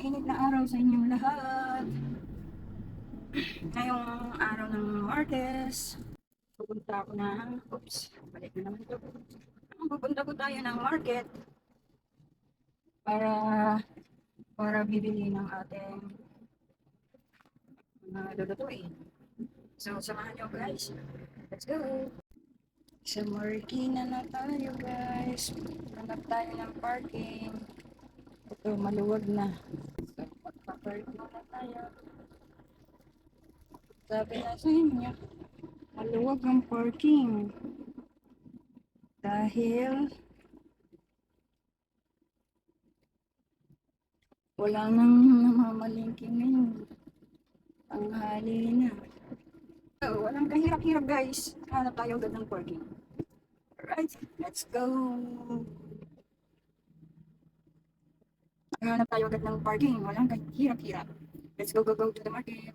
Mainit na araw sa inyong lahat. Ngayong araw ng Martes, pupunta ako ng, oops, balik na naman ito. Pupunta ko tayo ng market para para bibili ng ating mga lulutuin. So, samahan nyo guys. Let's go! Sa Marikina na tayo guys. Hanap tayo ng parking. Ito, maluwag na. Magpapark muna tayo. Sabi na sa inyo, maluwag ang parking. Dahil wala nang namamalingki ngayon. Tanghali na. So, walang kahirap-hirap guys. Hanap tayo agad ng parking. Alright, let's go! Hanap tayo agad ng parking. Walang kahirap-hirap. Let's go, go, go to the market.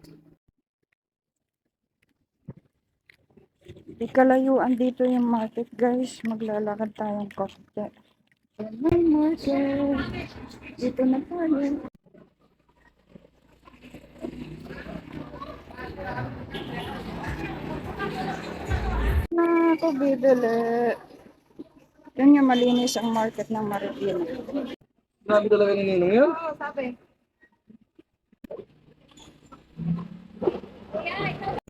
Di kalayuan dito yung market guys. Maglalakad tayong konti. Hello market. Dito na tayo. Na ako bibili. Yan yung malinis ang market ng Marikina. Grabe talaga ni Ninong yun.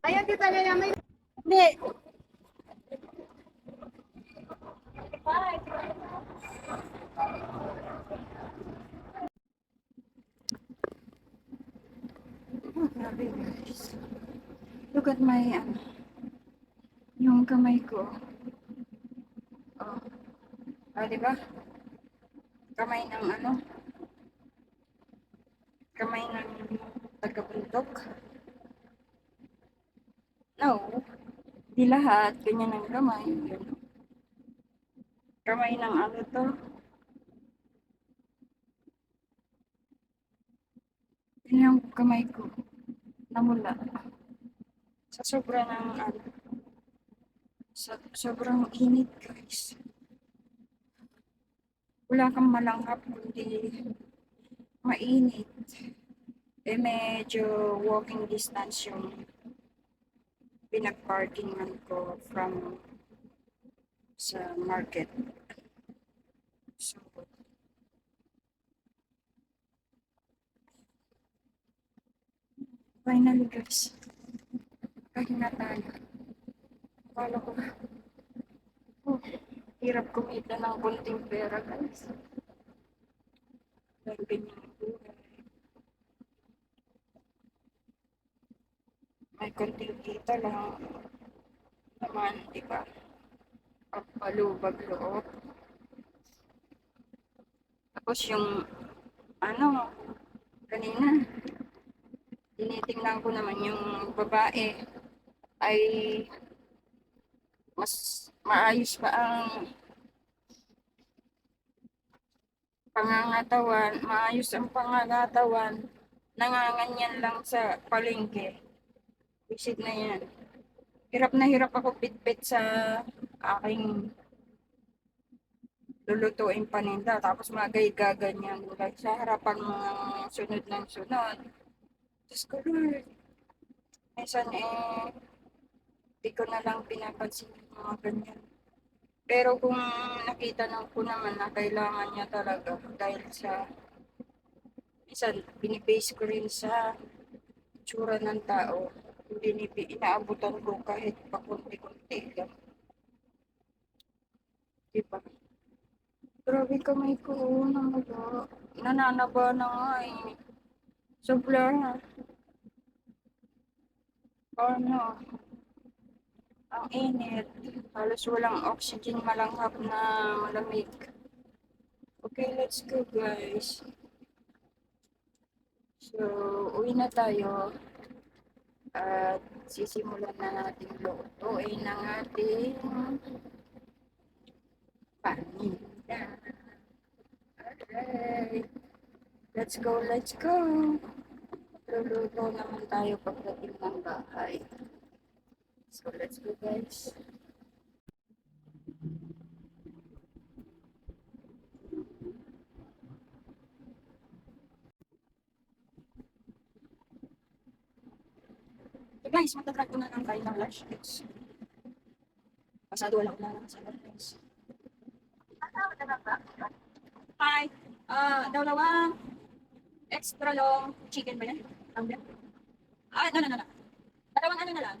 Ayaw di talaga may Hindi. Oh, grabe guys. Look at my, ano, yung kamay ko. Oh. Ah, di ba? Kamay ng ano? Kamay ng taga-bundok. No. Di lahat. Ganyan ang kamay. Kamay ng ano to? Yun yung kamay ko. Namula. Sa sobra ng ano. Sa sobrang init guys. Wala kang malanghap kundi mainit. Eh medyo walking distance yung pinag-parkingan ko from sa market. So, finally guys, kain na tayo. Akala ko, hirap kumita ng kunting pera guys. Dahil ganyan ang buhay. may konting kita lang naman, di ba? Pagpalubag loob. Tapos yung, ano, kanina, tinitingnan ko naman yung babae ay mas maayos pa ang pangangatawan, maayos ang pangangatawan, nanganganyan lang sa palengke. Visit na yan. Hirap na hirap ako bitbit sa aking lulutuin paninda. Tapos magay gaganyan. Like sa harapan mga sunod ng sunod. Diyos ko Lord. Minsan eh, di ko na lang pinapansin yung mga ganyan. Pero kung nakita na ko naman na kailangan niya talaga dahil sa minsan binibase ko rin sa tsura ng tao binibi, inaabutan ko kahit pa kunti-kunti lang. Diba? Grabe kamay ko, oh, namaga. Nananaba na nga eh. Sobra. Ano? Ang init. Halos walang oxygen malanghap na malamig. Okay, let's go guys. So, uwi na tayo at sisimulan na natin lutuin ng ating paninda. Alright. Let's go, let's go. Luluto naman tayo pagdating ng bahay. So let's go guys. So guys, magta-track ko na ng kain ng lunch. Guys. Pasado wala ko na lang sa guys. Hi! Uh, dalawang extra long chicken ba yan? Ang Ah, no, no, no, no. Dalawang ano na lang.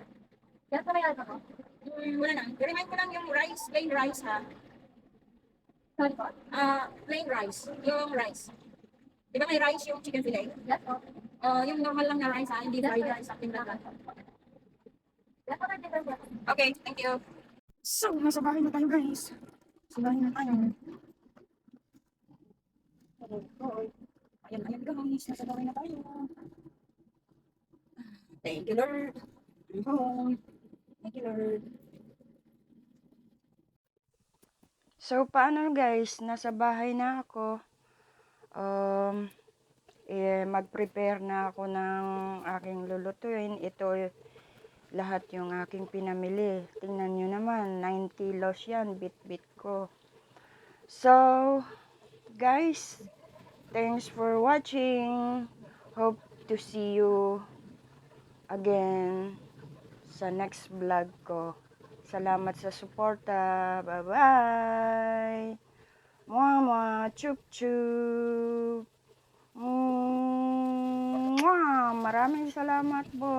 Mm, wala na. I-remind ko lang yung rice, plain rice ha. Ah, plain rice. Yung rice. Di ba may rice yung chicken fillet? Ah, yung normal lang na rice ha, hindi fried rice, something like that. Okay, thank you. So, nasa bahay na tayo guys. Sa bahay na tayo. Oh, Ayan, ayan guys, nasa bahay na tayo. Thank you Lord. I'm home. So, paano guys? Nasa bahay na ako. Um, eh, mag-prepare na ako ng aking lulutuin. Ito, lahat yung aking pinamili. Tingnan nyo naman, 9 kilos yan, bit-bit ko. So, guys, thanks for watching. Hope to see you again sa next vlog ko. Salamat sa suporta. Bye-bye. Mwah, mwah. Chup, chup. Mwah. Maraming salamat po.